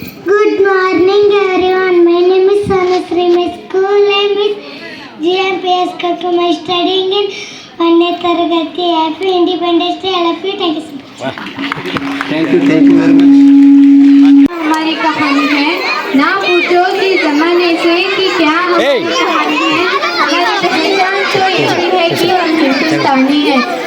Good morning everyone. My name is Sanasri. My school name is GMPS Kalpa. My studying in Vanne Taragati. Happy Independence Day. I love you. Thank you so much. Thank you. Thank you very much. हमारी कहानी है ना पूछो कि जमाने से कि क्या हमारी कहानी है हमारी पहचान तो यही है कि हम हिंदुस्तानी हैं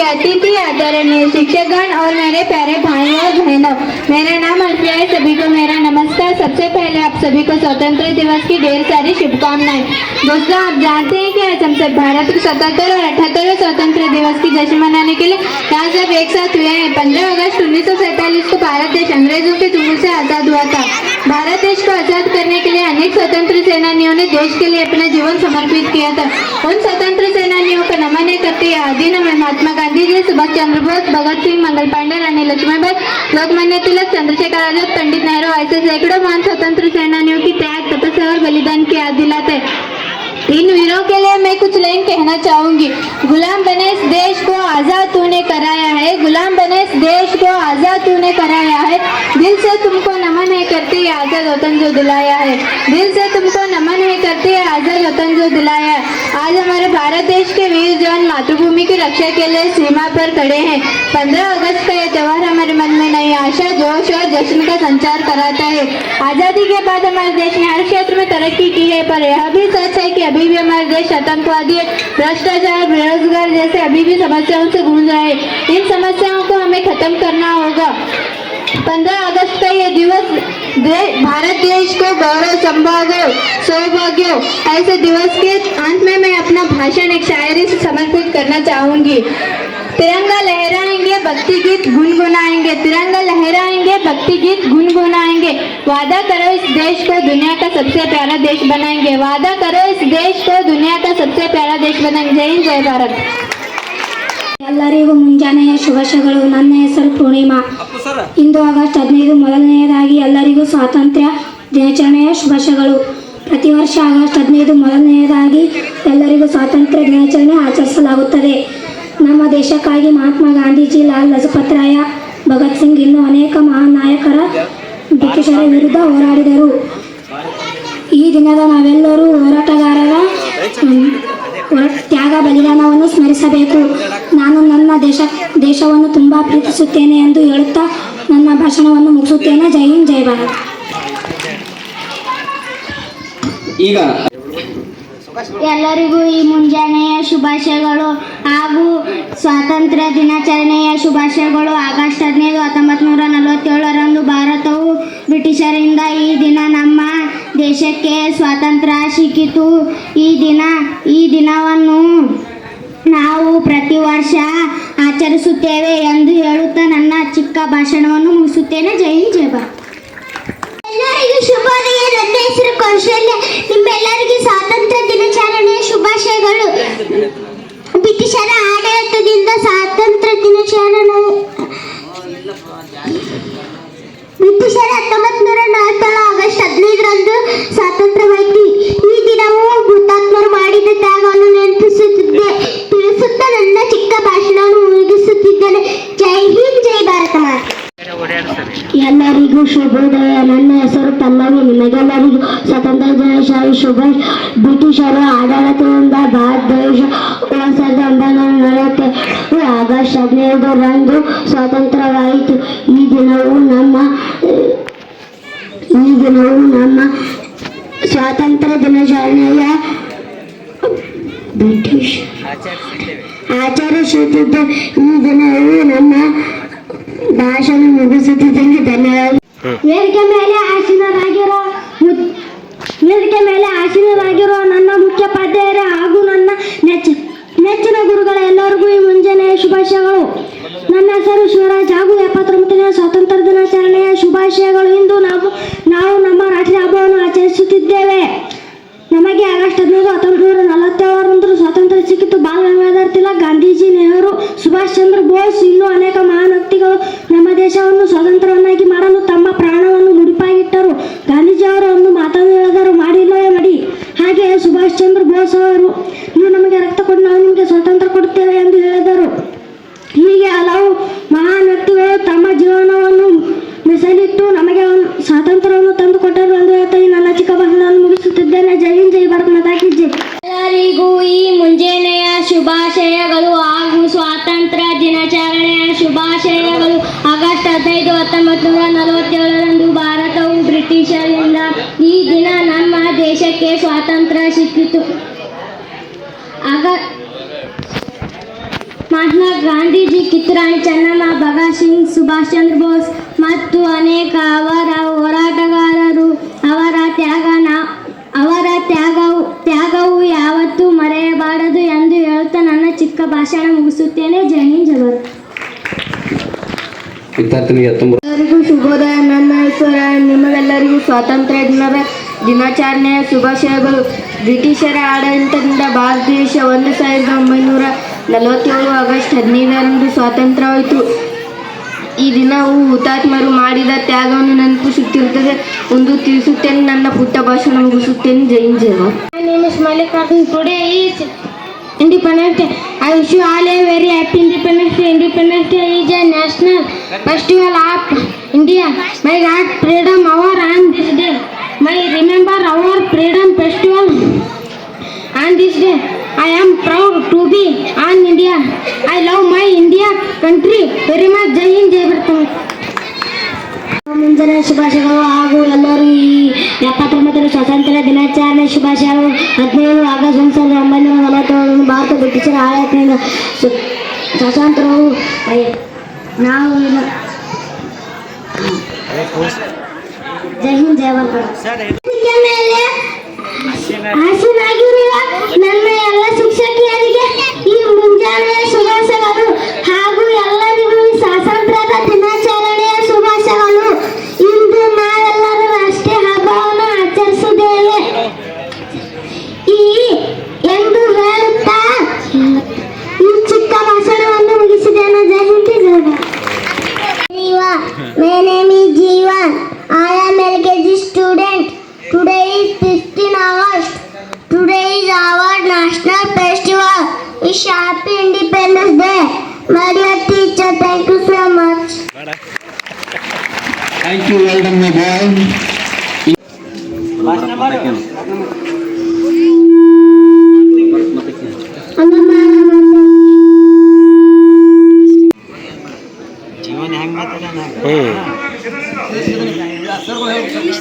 मुख्य अतिथि आदरणीय शिक्षकगण और मेरे प्यारे भाइयों और बहनों, मेरा नाम अल्फिया है। सभी को मेरा नमस्कार। सबसे पहले आप सभी को स्वतंत्र दिवस की ढेर सारी शुभकामनाएँ। दोस्तों, आप जानते हैं कि आज हम सब भारत के सतहत्तर और अठहत्तरवें स्वतंत्र दिवस की जश्न मनाने के लिए यहाँ सब एक साथ हुए हैं। पंद्रह अगस्त उन्नीस सौ सैंतालीस को भारत देश अंग्रेज़ों के चुंगल से आज़ाद हुआ था। भारत देश को आज़ाद करने के लिए अनेक स्वतंत्र सेनानियों ने देश के लिए अपना जीवन समर्पित किया था। उन स्वतंत्र सेनानियों को नमन करते हुए आदि में महात्मा गांधी जी सुभाष चंद्र बोस भगत सिंह मंगल पांडे रानी लक्ष्मीबाई लोकमान्य तिलक चंद्रशेखर आजाद पंडित नेहरू ऐसे सैकड़ों महान स्वतंत्र सेनानियों की त्याग तपस्या और बलिदान की याद दिलाते इन वीरों के लिए मैं कुछ लाइन कहना चाहूँगी। गुलाम बने इस देश को आज़ाद तूने कराया है। गुलाम बने इस देश को आज़ाद तूने कराया है। दिल से तुमको नमन है करते आज़ाद वतन जो दिलाया है। दिल से तुमको नमन है करते आज़ाद वतन जो दिलाया है। आज हमारे भारत देश के वीर जवान मातृभूमि की रक्षा के लिए सीमा पर खड़े हैं। पंद्रह अगस्त का यह त्यौहार हमारे मन में नई आशा, जोश और जश्न का संचार कराता है। आज़ादी के बाद हमारे देश ने हर क्षेत्र में तरक्की की है, पर यह भी सच है कि अभी भी हमारे देश आतंकवादी भ्रष्टाचार बेरोजगार जैसे अभी भी समस्याओं से गूंज रहे हैं। इन समस्याओं को हमें खत्म करना होगा। पंद्रह अगस्त का ये दिवस दे, भारत देश को गौरव संभाव्य सौभाग्य। ऐसे दिवस के अंत में मैं अपना भाषण एक शायरी से समर्पित करना चाहूँगी। तिरंगा लहराएँगे भक्ति गीत लहराएँगे भक्ति गीत गुनगुनाएंगे वादा करो इस देश को दुनिया का सबसे प्यारा देश बनाएंगे वादा करो इस देश को दुनिया का सबसे प्यारा देश बनाएंगे जय हिंद जय भारत ಎಲ್ಲರಿಗೂ ಮುಂಜಾನೆಯ ಶುಭಾಶಯಗಳು ನನ್ನ ಹೆಸರು ಪೂರ್ಣಿಮಾ ಇಂದು ಆಗಸ್ಟ್ ಹದಿನೈದು ಮೊದಲನೆಯದಾಗಿ ಎಲ್ಲರಿಗೂ ಸ್ವಾತಂತ್ರ್ಯ ದಿನಾಚರಣೆಯ ಶುಭಾಶಯಗಳು ಪ್ರತಿ ವರ್ಷ ಆಗಸ್ಟ್ ಹದಿನೈದು ಮೊದಲನೆಯದಾಗಿ ಎಲ್ಲರಿಗೂ ಸ್ವಾತಂತ್ರ್ಯ ದಿನಾಚರಣೆ ಆಚರಿಸಲಾಗುತ್ತದೆ ನಮ್ಮ ದೇಶಕ್ಕಾಗಿ ಮಹಾತ್ಮ ಗಾಂಧೀಜಿ ಲಾಲ್ ಲಜಪತ್ ರಾಯ ಭಗತ್ ಸಿಂಗ್ ಇನ್ನೂ ಅನೇಕ ಮಹಾನ್ ನಾಯಕರ ಬ್ರಿಟಿಷರ ವಿರುದ್ಧ ಹೋರಾಡಿದರು. ಈ ದಿನದ ನಾವೆಲ್ಲರೂ ಹೋರಾಟಗಾರರ ತ್ಯಾಗ ಬಲಿದಾನವನ್ನು ಸ್ಮರಿಸಬೇಕು. ನಾನು ನನ್ನ ದೇಶ, ದೇಶವನ್ನು ತುಂಬ ಪ್ರೀತಿಸುತ್ತೇನೆ ಎಂದು ಹೇಳುತ್ತಾ ನನ್ನ ಭಾಷಣವನ್ನು ಮುಗಿಸುತ್ತೇನೆ. ಜೈ ಹಿಂದ್, ಜೈ ಭಾರತ್. ಈಗ ಎಲ್ಲರಿಗೂ ಈ ಮುಂಜಾನೆಯ ಶುಭಾಶಯಗಳು ಹಾಗೂ ಸ್ವಾತಂತ್ರ್ಯ ದಿನಾಚರಣೆಯ ಶುಭಾಶಯಗಳು. ಆಗಸ್ಟ್ ಹದಿನೈದು ಹತ್ತೊಂಬತ್ತು ನೂರ ನಲವತ್ತೇಳರಂದು ಭಾರತವು ಬ್ರಿಟಿಷರಿಂದ ಈ ದಿನ ನಮ್ಮ ದೇಶಕ್ಕೆ ಸ್ವಾತಂತ್ರ್ಯ ಸಿಕ್ಕಿತು. ಈ ದಿನ, ಈ ದಿನವನ್ನು ನಾವು ಪ್ರತಿ ವರ್ಷ ಆಚರಿಸುತ್ತೇವೆ ಎಂದು ಹೇಳುತ್ತಾ ನನ್ನ ಚಿಕ್ಕ ಭಾಷಣವನ್ನು ಮುಗಿಸುತ್ತೇನೆ. ಜೈ ಜೈ ಭಾರತ್. ಎಲ್ಲರಿಗೂ ಶುಭೋದಯ. ನನ್ನ ಹೆಸರು ಕೌಶಲ್ಯ. ನಿಮ್ಮೆಲ್ಲರಿಗೂ ಸ್ವಾತಂತ್ರ್ಯ ಶುಭಾಶಯಗಳು ಬ್ರಿಟಿಷರ ಆಡಳಿತದಿಂದ ಸ್ವಾತಂತ್ರ್ಯ ದಿನಾಚರಣೆ. ಬ್ರಿಟಿಷರ ಹತ್ತೊಂಬತ್ತು ನೂರ ನಲವತ್ತೇಳು ಆಗಸ್ಟ್ ಹದಿನೈದರಂದು ಸ್ವಾತಂತ್ರ್ಯವಾಯಿತು. ಈ ದಿನವು ಹುತಾತ್ಮರು ಮಾಡಿದ ತ್ಯಾಗವನ್ನು ನೆನಪಿಸುತ್ತಿದ್ದೆ. ತಿಳಿಸುತ್ತಾ ನನ್ನ ಚಿಕ್ಕ ಭಾಷಣವನ್ನು ಮುಗಿಸುತ್ತಿದ್ದೇನೆ. ಜೈ ಹಿಂದ್, ಜೈ ಭಾರತ ಎಲ್ಲರಿಗೂ ಶುಭೋದಯ. ನನ್ನ ಹೆಸರು ಪಲ್ಲವಿ ನಿಮಗೆಲ್ಲರಿಗೂ ಸ್ವಾತಂತ್ರ್ಯ ದಿನಾಚರಣೆ ಶುಭ ಬ್ರಿಟಿಷರ ಆಡಳಿತದಿಂದ ಭಾರತ ದೇಶ ಸಾವಿರದ ಒಂಬೈನೂರ ನಲವತ್ತೇಳು ಆಗಸ್ಟ್ ಹದಿನೈದರಂದು ಸ್ವಾತಂತ್ರ್ಯವಾಯಿತು. ಈ ದಿನವು ನಮ್ಮ ಈ ದಿನವು ನಮ್ಮ ಸ್ವಾತಂತ್ರ್ಯ ದಿನಾಚರಣೆಯ ಬ್ರಿಟಿಷ್ ಆಚರಿಸುತ್ತಿದ್ದ ಈ ದಿನವು ನಮ್ಮ ಭಾಷಣ ಮುಗಿಸುತ್ತಿದ್ದಂಗೆ ಧನ್ಯವಾದ. ವೇದಿಕೆ ಮೇಲೆ ಆಸೀನರಾಗಿರೋ ವೇದಿಕೆ ಮೇಲೆ ಆಸೀನರಾಗಿರುವ ನನ್ನ ಮುಖ್ಯೋಪಾಧ್ಯಾಯರೇ ಹಾಗೂ ನನ್ನ ನೆಚ್ಚ ನೆಚ್ಚಿನ ಗುರುಗಳ ಎಲ್ಲರಿಗೂ ಈ ಮುಂಜಾನೆಯ ಶುಭಾಶಯಗಳು. ನನ್ನ ಹೆಸರು ಶಿವರಾಜ್ ಹಾಗೂ ಎಪ್ಪತ್ತೊಂಬತ್ತನೇ ಸ್ವಾತಂತ್ರ್ಯ ದಿನಾಚರಣೆಯ ಶುಭಾಶಯಗಳು. ಇಂದು ನಾವು ನಾವು ನಮ್ಮ ರಾಷ್ಟ್ರೀಯ ಹಬ್ಬವನ್ನು ಆಚರಿಸುತ್ತಿದ್ದೇವೆ. ನಮಗೆ ಆಗಸ್ಟ್ ಹದಿನೈದು, ಹತ್ತೊಂಬತ್ತು ನೂರ ನಲವತ್ತೇಳರಂದು ಸ್ವಾತಂತ್ರ್ಯ ಸಿಕ್ಕಿತು. ಬಾಲ ಗಂಗಾಧರ್ ತಿಲಕ್, ಗಾಂಧೀಜಿ ನೆಹರು, ಸುಭಾಷ್ ಚಂದ್ರ ಬೋಸ್ ಇನ್ನೂ ಅನೇಕ ಶುಭಾಶಯಗಳು ಆಗಸ್ಟ್ ಹದಿನೈದು, ಹತ್ತೊಂಬತ್ತು, ನೂರ ನಲವತ್ತೇಳರಂದು ಭಾರತವು ಬ್ರಿಟಿಷರಿಂದ ಈ ದಿನ ನಮ್ಮ ದೇಶಕ್ಕೆ ಸ್ವಾತಂತ್ರ್ಯ ಸಿಕ್ಕಿತು ಆಗ ಮಹಾತ್ಮ ಗಾಂಧೀಜಿ, ಕಿತ್ತೂರಾಣಿ ಚೆನ್ನಮ್ಮ, ಭಗತ್ ಸಿಂಗ್, ಸುಭಾಷ್ ಚಂದ್ರ ಬೋಸ್ ಮತ್ತು ಅನೇಕ ಅವರ ಹೋರಾಟಗಾರರು ಅವರ ತ್ಯಾಗ ಅವರ ತ್ಯಾಗವು ತ್ಯಾಗವು ಯಾವತ್ತೂ ಮರೆಯಬಾರದು ಎಂದು ಹೇಳುತ್ತಾ ನನ್ನ ಚಿಕ್ಕ ಭಾಷಣ ಮುಗಿಸುತ್ತೇನೆ ಜೈ ಹಿಂದ್. ವಿದ್ಯಾರ್ಥಿನಿಗೆ ಹತ್ತೊಂಬತ್ತು ಎಲ್ಲರಿಗೂ ಶುಭೋದಯ. ನನ್ನ ಹೆಸರು ನಿಮಗೆಲ್ಲರಿಗೂ ಸ್ವಾತಂತ್ರ್ಯ ದಿನದ ದಿನಾಚರಣೆಯ ಶುಭಾಶಯಗಳು. ಬ್ರಿಟಿಷರ ಆಡಳಿತದಿಂದ ಭಾರತ ದೇಶ ಒಂದು ಸಾವಿರದ ಒಂಬೈನೂರ ನಲವತ್ತೇಳು ಆಗಸ್ಟ್ ಹದಿನೈದರಂದು ಸ್ವಾತಂತ್ರ್ಯವಾಯಿತು. ಈ ದಿನವು ಹುತಾತ್ಮರು ಮಾಡಿದ ತ್ಯಾಗವನ್ನು ನೆನಪಿಸುತ್ತಿರುತ್ತದೆ. ಒಂದು ತಿಳಿಸುತ್ತೇನೆ ನನ್ನ ಪುಟ್ಟ ಭಾಷಣ ಮುಗಿಸುತ್ತೇನೆ. ಜೈ ಜಯ Mallikarjun. My name is Mallikarjun. Today is Independence Day. I wish you all a very happy Independence Day. Independence Day is a national festival of India. May God freedom our on this day. May remember our freedom festival on this day. I am proud to be on India. I love my India country very much. Jai Hind, Jai Bharat. ಮುಂಜಾನೆ ಶುಭಾಶಯಗಳು ಹಾಗೂ ಎಲ್ಲರೂ ಈ ಎಪ್ಪತ್ತೊಂಬತ್ತರ ಸ್ವಾತಂತ್ರ್ಯ ದಿನಾಚರಣೆ ಶುಭಾಶಯಗಳು ಹದಿನೇಳು August ಒಂದು ಸಾವಿರದ ಒಂಬೈನೂರ ನಲವತ್ತೇಳರಂದು ಭಾರತ ಬ್ರಿಟಿಷರ ಆಡಳಿತದಿಂದ ಸು- ಸ್ವಾತಂತ್ರ್ಯವು ಅಯ್ಯ- ನಾವು ಇನ್ನು- ಜೈ ಹಿಂದ್ ಜೈ ಭಾರತ್ ಮೇಲೆ ಹಸಿರಾಗಿರುವ ನನ್ನ Day. My dear teacher, thank you so much. Thank you well done my boy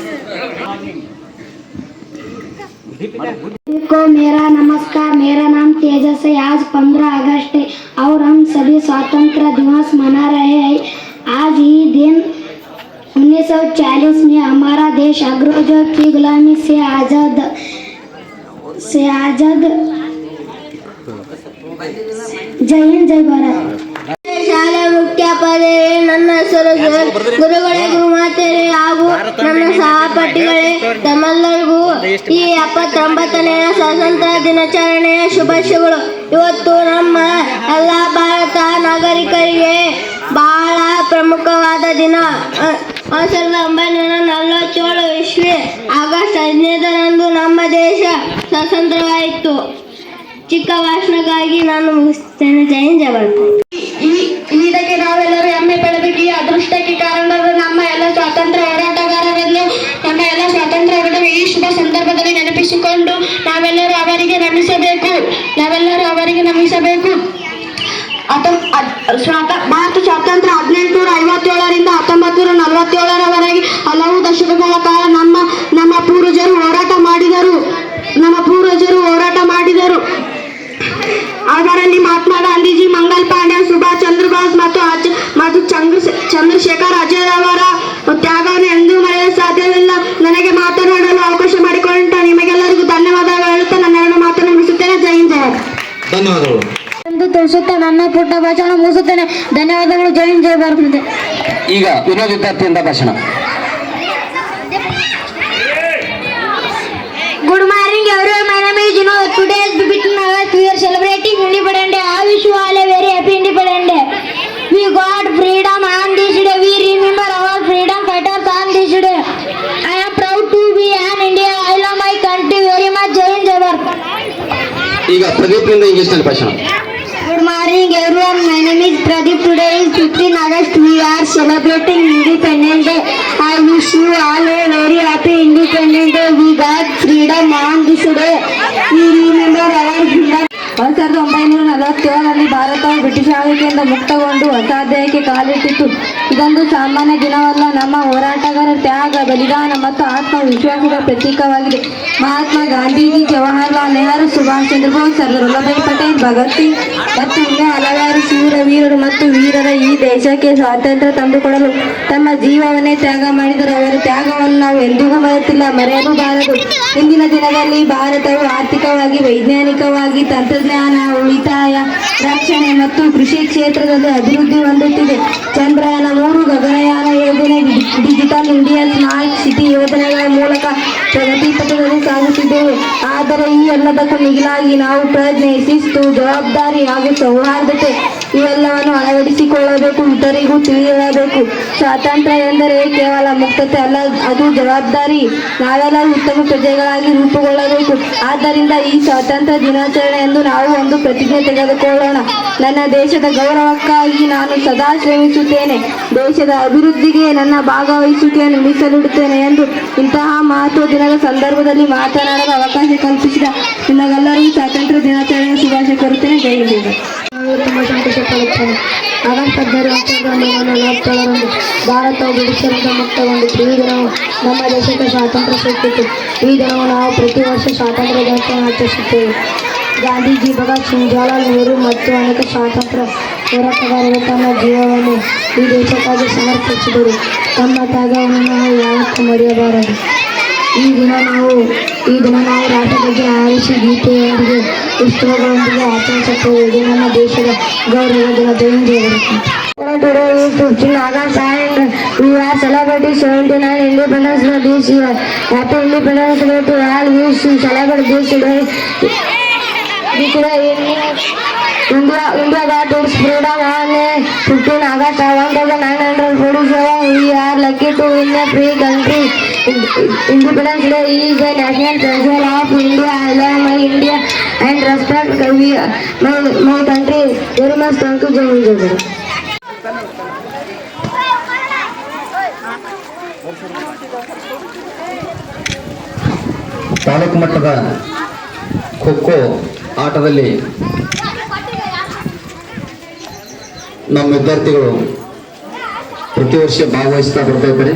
को 1940 में हमारा देश अंग्रेजों की गुलामी से आजाद से आजाद जय हिंद जय भारत ಶಾಲೆ ಮುಖ್ಯಾಪದೆ ನನ್ನ ಹೆಸರು ಸರ್ ಗುರುಗಳೇ ಗುರುಮಾತೆಯರೇ ಹಾಗೂ ನನ್ನ ಸಹಪಾಠಿಗಳೇ ತಮ್ಮೆಲ್ಲರಿಗೂ ಈ ಎಪ್ಪತ್ತೊಂಬತ್ತನೆಯ ಸ್ವಾತಂತ್ರ್ಯ ದಿನಾಚರಣೆಯ ಶುಭಾಶಯಗಳು ಇವತ್ತು ನಮ್ಮ ಎಲ್ಲ ಭಾರತ ನಾಗರಿಕರಿಗೆ ಬಹಳ ಪ್ರಮುಖವಾದ ದಿನ ಅ- ಸಾವಿರದ ಒಂಬೈನೂರ ನಲವತ್ತೇಳು ಇಸ್ವಿ ಆಗಸ್ಟ್ ಹದಿನೈದರಂದು ನಮ್ಮ ದೇಶ ಸ್ವತಂತ್ರವಾಯಿತು. ಚಿಕ್ಕ ಭಾಷಣಕ್ಕಾಗಿ ನಾನು ಮುಗಿಸ್ತೇನೆ. ಚೇಂಜ್ ಹಿಂದ್ ಜೈ ಭಾರತ್. ಇದಕ್ಕೆ ನಾವೆಲ್ಲರೂ ಹೆಮ್ಮೆ ಪಡಬೇಕು. ಈ ಅದೃಷ್ಟಕ್ಕೆ ಕಾರಣರು ನಮ್ಮ ಎಲ್ಲ ಸ್ವಾತಂತ್ರ್ಯ ಹೋರಾಟಗಾರರನ್ನು ನಮ್ಮ ಎಲ್ಲ ಸ್ವಾತಂತ್ರ್ಯ ಹೋರಾಟ ಈ ಶುಭ ಸಂದರ್ಭದಲ್ಲಿ ನೆನಪಿಸಿಕೊಂಡು ನಾವೆಲ್ಲರೂ ಅವರಿಗೆ ನಮಿಸಬೇಕು. ನಾವೆಲ್ಲರೂ ಅವರಿಗೆ ನಮಿಸಬೇಕು. ಭಾರತ ಸ್ವಾತಂತ್ರ್ಯ ಹದಿನೆಂಟುನೂರ ಐವತ್ತೇಳರಿಂದ ಹತ್ತೊಂಬತ್ತು ನೂರ ನಲವತ್ತೇಳರವರೆಗೆ ಹಲವು ದಶಕಗಳ ಕಾಲ ನಮ್ಮ ನಮ್ಮ ಪೂರ್ವಜರು ಹೋರಾಟ ಮಾಡಿದರು. ನಮ್ಮ ಪೂರ್ವಜರು ಹೋರಾಟ ಮಾಡಿದರು. ಅದರಲ್ಲಿ ಮಹಾತ್ಮ ಗಾಂಧೀಜಿ, ಮಂಗಲ್ ಪಾಂಡೆ ಭಾಷಣ ಮುಗಿಸುತ್ತೇನೆ ಧನ್ಯವಾದಗಳು ಜೈ ಹಿಂದ್ ಜೈ ಭಾರತ್ ಈಗ ವಿನೋದ್ ವಿದ್ಯಾರ್ಥಿಯಿಂದ ಭಾಷಣ Good morning everyone. My name is Juno. Today is 15 August. We are celebrating Independence Day. I wish you all a very happy Independence Day. We got freedom on this day. We remember our freedom fighters on this day. I am proud to be an India. I love my country very much. Jai Hind, Jai Bharat. ಈಗ ಪ್ರದೀಪ್ನಿಂದ ಇಂಗ್ಲಿಷ್ನಲ್ಲಿ ಭಾಷಣ Good morning Pradeep, today is 15 August. We are celebrating Independence Day. I wish you all ಸಾವಿರದ ಒಂಬೈನೂರ ನಲವತ್ತೇಳರಲ್ಲಿ ಭಾರತವು British ಆಳ್ವಿಕೆಯಿಂದ ಮುಕ್ತಗೊಂಡು ಹೊಸ ಅಧ್ಯಾಯಕ್ಕೆ ಕಾಲಿಟ್ಟಿತು ಇದೊಂದು ಸಾಮಾನ್ಯ ದಿನವಲ್ಲ. ನಮ್ಮ ಹೋರಾಟಗಾರರ ತ್ಯಾಗ, ಬಲಿದಾನ ಮತ್ತು ಆತ್ಮವಿಶ್ವಾಸದ ಪ್ರತೀಕವಾಗಿದೆ. ಮಹಾತ್ಮ ಗಾಂಧೀಜಿ, ಜವಾಹರ್ಲಾಲ್ ನೆಹರು, ಸುಭಾಷ್ ಚಂದ್ರ ಬೋಸ್, ಸರ್ದಾರ್ ವಲ್ಲಭಾಯಿ ಪಟೇಲ್, ಭಗತ್ ಸಿಂಗ್ ಮತ್ತು ಇನ್ನೂ ಹಲವಾರು ಶೂರ ವೀರರು ಮತ್ತು ವೀರರ ಈ ದೇಶಕ್ಕೆ ಸ್ವಾತಂತ್ರ್ಯ ತಂದುಕೊಡಲು ತಮ್ಮ ಜೀವವನ್ನೇ ತ್ಯಾಗ ಮಾಡಿದರು. ಅವರ ತ್ಯಾಗವನ್ನು ನಾವು ಎಂದಿಗೂ ಮರೆತಿಲ್ಲ. ಮರೆಯಲೂಬಾರದು ಇಂದಿನ ದಿನದಲ್ಲಿ ಭಾರತವು ಆರ್ಥಿಕವಾಗಿ, ವೈಜ್ಞಾನಿಕವಾಗಿ, ತಂತ್ರಜ್ಞಾನ ಉಳಿತಾಯ ರಕ್ಷಣೆ ಮತ್ತು ಕೃಷಿ ಕ್ಷೇತ್ರದಲ್ಲಿ ಅಭಿವೃದ್ಧಿ ಹೊಂದುತ್ತಿದೆ. ಚಂದ್ರಯಾನ ಮೂರು ಗಗನಯಾನ ಯೋಜನೆ ಡಿಜಿಟಲ್ ಇಂಡಿಯಾ ಸ್ಮಾರ್ಟ್ ಸಿಟಿ ಆದರೆ ಈ ಎಲ್ಲದಕ್ಕೂ ಮಿಗಿಲಾಗಿ ನಾವು ಪ್ರಜ್ಞೆ ಶಿಸ್ತು ಜವಾಬ್ದಾರಿ ಹಾಗೂ ಸೌಹಾರ್ದತೆ ಇವೆಲ್ಲವನ್ನು ಅಳವಡಿಸಿಕೊಳ್ಳಬೇಕು, ಇತರಿಗೂ ತಿಳಿಯಬೇಕು. ಸ್ವಾತಂತ್ರ್ಯ ಎಂದರೆ ಕೇವಲ ಮುಕ್ತತೆ ಅಲ್ಲ, ಅದು ಜವಾಬ್ದಾರಿ. ನಾವೆಲ್ಲ ಉತ್ತಮ ಪ್ರಜೆಗಳಾಗಿ ರೂಪುಗೊಳ್ಳಬೇಕು. ಆದ್ದರಿಂದ ಈ ಸ್ವಾತಂತ್ರ್ಯ ದಿನಾಚರಣೆ ಎಂದು ನಾವು ಒಂದು ಪ್ರತಿಜ್ಞೆ ತೆಗೆದುಕೊಳ್ಳೋಣ. ನನ್ನ ದೇಶದ ಗೌರವಕ್ಕಾಗಿ ನಾನು ಸದಾ ಶ್ರಮಿಸುತ್ತೇನೆ. ದೇಶದ ಅಭಿವೃದ್ಧಿಗೆ ನನ್ನ ಭಾಗವಹಿಸುವಿಕೆಯನ್ನು ಮೀಸಲಿಡುತ್ತೇನೆ ಎಂದು ಇಂತಹ ಮಹತ್ವ ದಿನದ ಸಂದರ್ಭದಲ್ಲಿ ಮಾತನಾಡಲು ಅವಕಾಶ ಕಲ್ಪಿಸಿದ ನಿಮಗೆಲ್ಲರಿಗೂ ಸ್ವಾತಂತ್ರ್ಯ ದಿನಾಚರಣೆ ಶುಭಾಶಯ ಕೋರುತ್ತೇನೆ ಜೈ ಹಿಂದ್ ನಾವು ತುಂಬ ಸಂತೋಷ ಪಡುತ್ತೇವೆ ಆಗಸ್ಟ್ ಹದಿನಾರು ಸಾವಿರದ ಒಂಬೈನೂರ ನಲವತ್ತೇಳರಂದು ಭಾರತವು ಬ್ರಿಟಿಷರಿಂದ ಮುಕ್ತಗೊಂಡಿತು ಈ ದಿನವು ನಮ್ಮ ದೇಶಕ್ಕೆ ಸ್ವಾತಂತ್ರ್ಯ ಸಿಕ್ಕಿತು ಈ ದಿನವು ನಾವು ಪ್ರತಿ ವರ್ಷ ಸ್ವಾತಂತ್ರ್ಯ ದಿನಾಚರಣೆ ಆಚರಿಸುತ್ತೇವೆ ಗಾಂಧೀಜಿ ಭಗತ್ ಸಿಂಗ್ ಜವಾಹರ್ಲಾಲ್ ನೆಹರು ಮತ್ತು ಅನೇಕ ಸ್ವಾತಂತ್ರ್ಯ ಹೋರಾಟಗಾರರು ತಮ್ಮ ಜೀವವನ್ನು ಈ ದೇಶಕ್ಕಾಗಿ ಸಮರ್ಪಿಸಿದರು ತಮ್ಮ ತ್ಯಾಗವನ್ನು ನಾವು ಯಾವತ್ತೂ ಮರೆಯಬಾರದು ಈ ದಿನ ನಾವು ಈ ದಿನ ನಾವು ರಾಷ್ಟ್ರಧ್ವಜ ಹಾರಿಸಿ ಗೀತೆಯೊಂದಿಗೆ ಉತ್ಸವಗಳೊಂದಿಗೆ ಆಚರಿಸುತ್ತೇವೆ ಇದು ನಮ್ಮ ದೇಶದ ಗೌರವ ದಿನ ಜಯಂತಿಯಾಗಿರುತ್ತೆ Today is 15 August and we are celebrating 79 Independence Day this year. Happy Independence Day to all. We should celebrate this day. This day in India, India got its freedom on uh, 15 August 1947. We are lucky to win a free country. Independence Day is a national festival of India. I love my India and respect we, my, my country very much. Thank you, Jai Hind. Taluk ಮಟ್ಟದ ಖೋ ಖೋ ಆಟದಲ್ಲಿ ನಮ್ಮ ವಿದ್ಯಾರ್ಥಿಗಳು ಪ್ರತಿ ವರ್ಷ ಭಾಗವಹಿಸ್ತಾ ಬರ್ತಾ ಇದ್ದಾರೆ